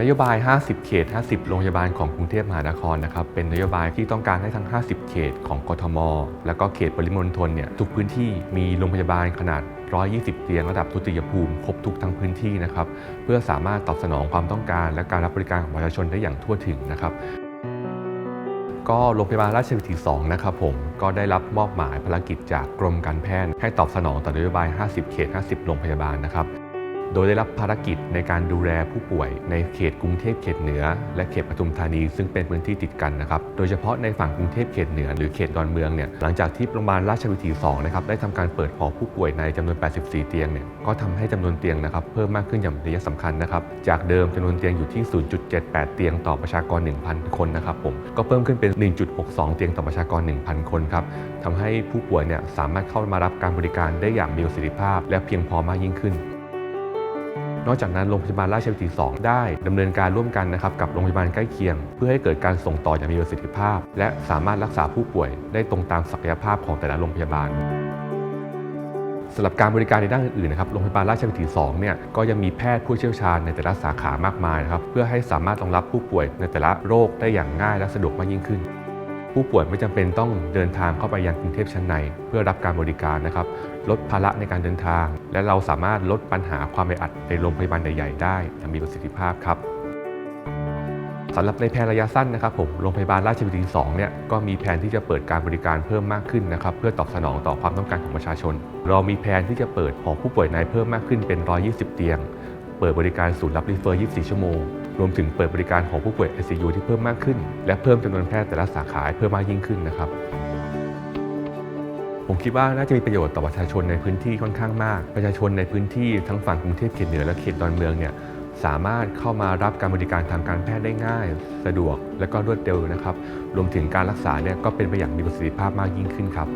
นโยบาย 50 เขต 50 โรงพยาบาลของกรุงเทพมหานครนะครับ เป็นนโยบายที่ต้องการให้ทั้ง 50 เขตของกทม แล้วก็เขตปริมณฑลเนี่ยทุกพื้นที่มีโรงพยาบาลขนาด 120 เตียงระดับทุติยภูมิ ครบทุกทั้งพื้นที่นะครับ เพื่อสามารถตอบสนองความต้องการ และการรับบริการของประชาชนได้อย่างทั่วถึงนะครับก็โรงพยาบาลราชวิถี 2 นะครับผม ก็ได้รับมอบหมายภารกิจจากกรมการแพทย์ให้ตอบสนองต่อนโยบาย 50 เขต 50 โรงพยาบาลนะครับ โดยได้รับภารกิจในการดูแลผู้ป่วยในเขตกรุงเทพเขตเหนือ และเขตปทุมธานีซึ่งเป็นพื้นที่ติดกันนะครับ โดยเฉพาะในฝั่งกรุงเทพเขตเหนือหรือเขตดอนเมืองเนี่ยหลังจากที่โรงพยาบาลราชวิถี2นะครับได้ทำการเปิดหอผู้ป่วยในจำนวน 84 เตียงเนี่ยก็ทำให้จำนวนเตียงนะครับเพิ่มมากขึ้นอย่างระยะสำคัญนะครับจากเดิมจำนวนเตียงอยู่ที่ 0.78 เตียงต่อประชากร 1,000 คนนะครับผมก็เพิ่มขึ้นเป็น 1.62 เตียงต่อประชากร 1,000 คนครับทำให้ผู้ป่วยเนี่ยสามารถเข้ามารับการบริการได้อย่างมีประสิทธิภาพ และเพียงพอมากยิ่งขึ้น นอกจากนั้นโรงพยาบาลราชวิถี 2 ได้ดำเนินการร่วมกันนะครับกับโรงพยาบาลใกล้เคียง เพื่อให้เกิดการส่งต่ออย่างมีประสิทธิภาพ และสามารถรักษาผู้ป่วยได้ตรงตามศักยภาพของแต่ละโรงพยาบาลสำหรับการบริการในด้านอื่นๆนะครับโรงพยาบาลราชวิถี2เนี่ยก็ยังมีแพทย์ผู้เชี่ยวชาญในแต่ละสาขามากมายนะครับเพื่อให้สามารถรองรับผู้ป่วยในแต่ละโรคได้อย่างง่ายและสะดวกมากยิ่งขึ้น ผู้ป่วยไม่จำเป็นต้องเดินทางเข้าไปยังกรุงเทพชั้นใน เพื่อรับการบริการนะครับ ลดภาระในการเดินทาง และเราสามารถลดปัญหาความแออัดในโรงพยาบาลใหญ่ๆได้อย่างมีประสิทธิภาพครับสำหรับในแผนระยะสั้นนะครับผมโรงพยาบาลราชวิถี2เนี่ยก็มีแผนที่จะเปิดการบริการเพิ่มมากขึ้นนะครับเพื่อตอบสนองต่อความต้องการของประชาชน เรามีแผนที่จะเปิดหอผู้ป่วยในเพิ่มมากขึ้นเป็น 120 เตียง เปิดบริการศูนย์รับรีเฟอร์ 24 ชั่วโมง รวมถึงเปิดบริการของผู้ป่วย ICU ที่เพิ่มมากขึ้น และเพิ่มจำนวนแพทย์แต่ละสาขาเพิ่มมากยิ่งขึ้นนะครับ ผมคิดว่าน่าจะมีประโยชน์ต่อประชาชนในพื้นที่ค่อนข้างมาก ประชาชนในพื้นที่ทั้งฝั่งกรุงเทพเขตเหนือและเขตดอนเมืองเนี่ยสามารถเข้ามารับการบริการทางการแพทย์ได้ง่าย สะดวกและก็รวดเร็วนะครับ รวมถึงการรักษาเนี่ยก็เป็นไปอย่างมีประสิทธิภาพมากยิ่งขึ้นครับ